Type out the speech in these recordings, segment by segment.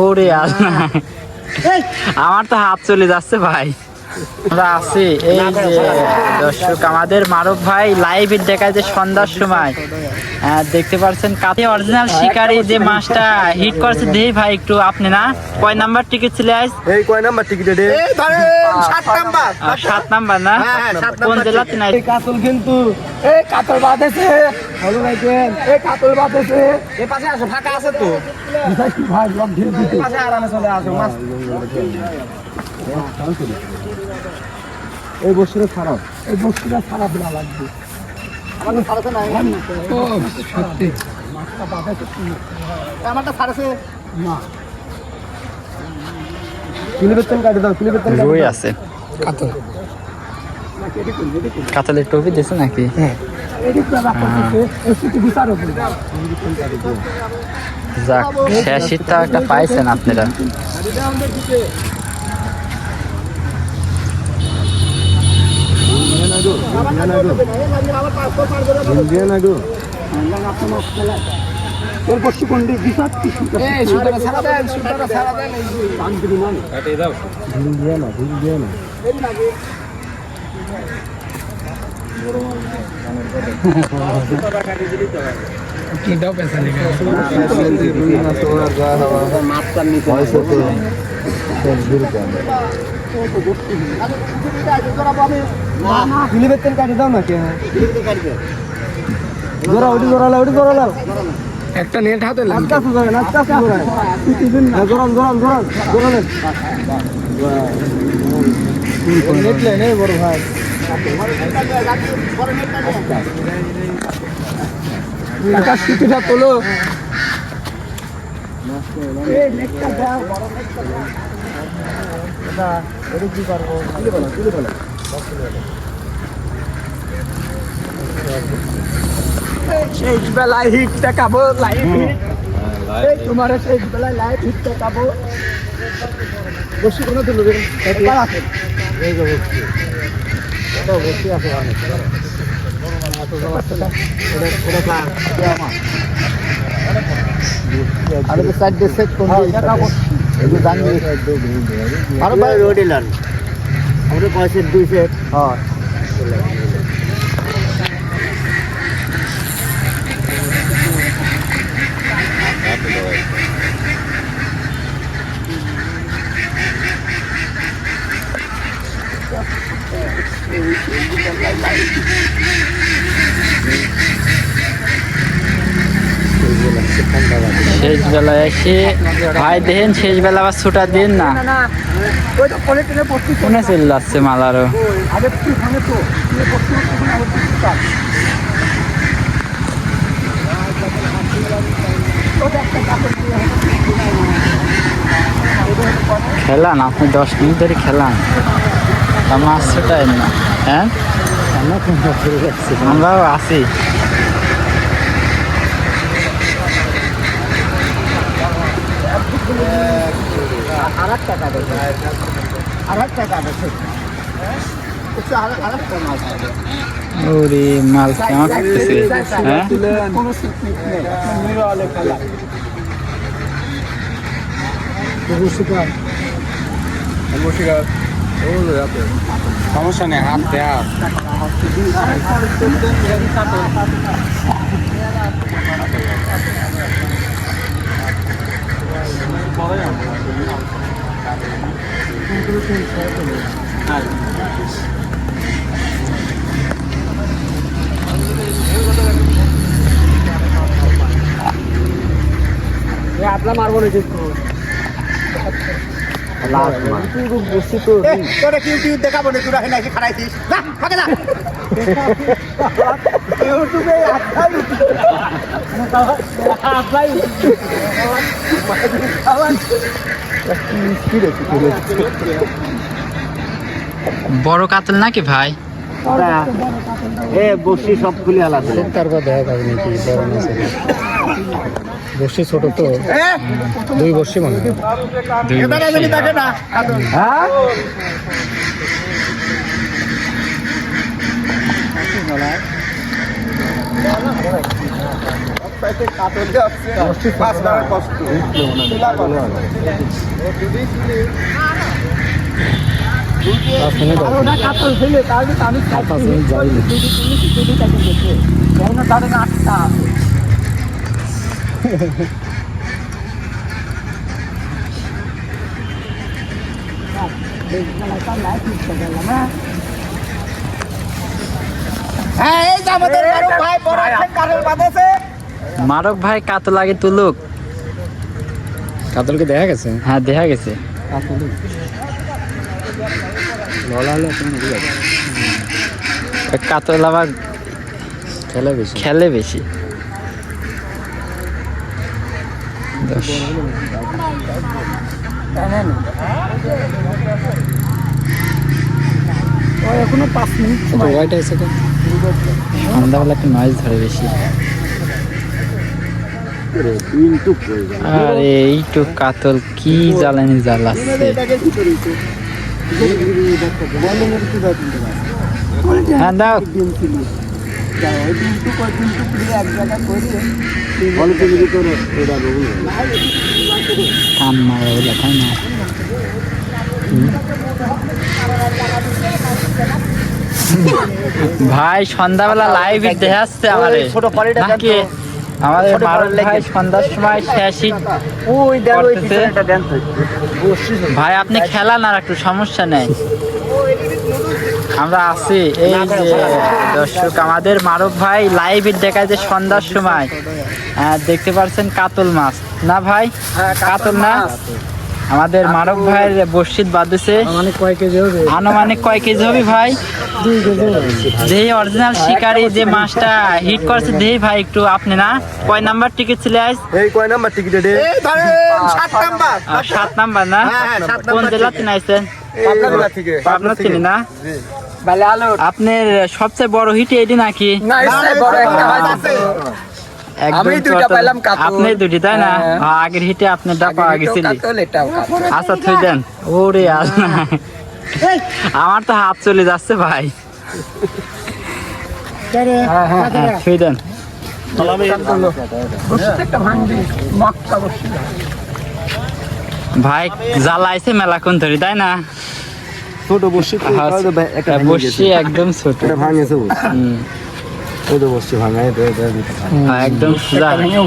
ওরে আল্লাহ। আমার তো হাত চলে যাচ্ছে ভাই। আমরা আছি এই যে দর্শক আমাদের মারুফ ভাই লাইভ দেখায় যে সন্ধ্যার সময়। দেখতে পাচ্ছেন কাতে অরিজিনাল শিকারি যে মাছটা হিট করছে দেই ভাই একটু আপনি না। কয় নাম্বার টিকিট ছিল আজ এই কয় নাম্বার টিকিট রে সাত নাম্বার সাত নাম্বার না? হ্যাঁ, কোন নাম্বার জেলাতে নাই? কাতল কিন্তু এই কাতল বাঁধেছে ভালো লাগেন এই কাতল বাঁধেছে এই পাশে আসো ফাঁকা আছে তো। ভাই লক ঢিল দিতে পাশে আরামে চলে আসো মাছ। এই বস্তুটা খারাপ। এই বস্তুটা খারাপ না লাগবে। আমাদের ছাড়াতে নাই। ও সত্যি। মাছটা বাঁধেছে আমারটা ছাড়াছে না। ফিলিপের তেল কাটে দাও ফিলিপের তেল রুই আছে। কাতল। কাতালের টপি দিছে নাকি? যাক শেষ শীতটা একটা পাইছেন আপনারা। তোর পশু ছাড়া দেন ছাড়া দেন এই যে। কান্তি মান। কাটে দাও। ঢিল দিয়ে না ঢিল দিয়ে না কিটাও পেছা তেল কাটে দাও না কে জোরা ওটি জোরা লাও ওটি জোরা লাও একটা নেট হাতে নাচকা সুজরে নাচকা সুজরে জোরান জোরান জোরান জোরান নেট লে নে বড় ভাই আকাশ কিছুটা তোলো। শেষ বেলায় হিট দেখাবো লাইভ হিট। এই তোমার শেষ বেলায় লাইভ হিট দেখাবো। বসে কোনো তুলো একবার আছে আরে সাইড দিয়ে সেট কোন এগুলো জানবি আরে রোড এলান আমরা কয় সেট দুই সেট হ্যাঁ। শেষ বেলায় এসে ভাই দেখেন, শেষ বেলা আবার ছুটা দিন না। কোনে চলে যাচ্ছে মালারও খেলান, আপনি দশ মিনিট ধরে খেলান। মাছ ছুটাই না হ্যাঁ? আমরাও আছি। আর টাকা দেবে। আর টাকা দেবে। একটু আর আর একটা মাছ হবে ওরে মাল কেমন করতেছে? হ্যাঁ? সমস্যা নেই হাত দেয়া। মারবো না কিন্তু তোরা কিউ কিউ দেখাবো না তোরা নাকি খারাইছিস না ফাঁকে না। ইউটিউবে বড় কাতল নাকি ভাই? এ বসি সব খুলে আলাদা। তারপর দেখা যাবে নাকি বসি ছোট তো। দুই বসি মনে হয়। হ্যাঁ? কষ্ট মারক ভাই কাতল আগে তুলুক। কাতলকে দেখা গেছে? হ্যাঁ দেখা গেছে। কাতল আবার খেলে বেশি। খেলে বেশি। এখনও পাঁচ মিনিট তো হোয়াইট আছে সন্ধ্যাবেলা একটু নয়েজ ধরে বেশি। আরে এইটুক কাতল কি জ্বালানি জ্বালাচ্ছে। হ্যাঁ দাও। ভাই সন্ধ্যাবেলা লাইভ দেখে আসছে আমারে। ছোট। আমাদের মারুফ ভাই সন্ধ্যার সময় শেষই করতেছে। ভাই আপনি খেলান আর একটু সমস্যা নেই। আমরা আছি এই যে দর্শক আমাদের মারুফ ভাই লাইভ দেখায় যে সন্ধ্যার সময়। দেখতে পাচ্ছেন কাতল মাছ। না ভাই? হ্যাঁ, কাতল না? আমাদের মারুফ ভাইয়ের বর্ষিত বাঁধেছে মানে কয় কেজি হবে? আনুমানিক কয় কেজি হবে ভাই? দুই যে অরিজিনাল শিকারি যে মাছটা হিট করছে দেই ভাই একটু আপনি না কয় নাম্বার টিকিট ছিল আজ? এই কয় নাম্বার টিকিটে দে সাত নাম্বার। সাত নাম্বার না? হ্যাঁ, হ্যাঁ, কোন জেলা থেকে আইছেন? পাবনা থেকে। না? আপনার সবচেয়ে বড় হিট এটি নাকি? আমি দুইটা পাইলাম কাতল। আপনি তাই না? হ্যাঁ। আগের হিটে গেছিল কাতল এটাও আচ্ছা থুই দেন। ওরে আমার তো হাত চলে যাচ্ছে ভাই। হ্যাঁ হ্যাঁ হ্যাঁ থুই দেন। বসে ভাই জ্বালাইছে মেলাক্ষণ ধরে তাই না? ছোট গেছে। একদম ছোট। ভাঙেছে বস তো বসছি ভাঙা এটা এটা। হ্যাঁ, একদম সোজা। ভেঙেও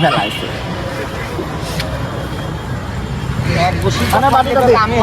বাড়িটা আমি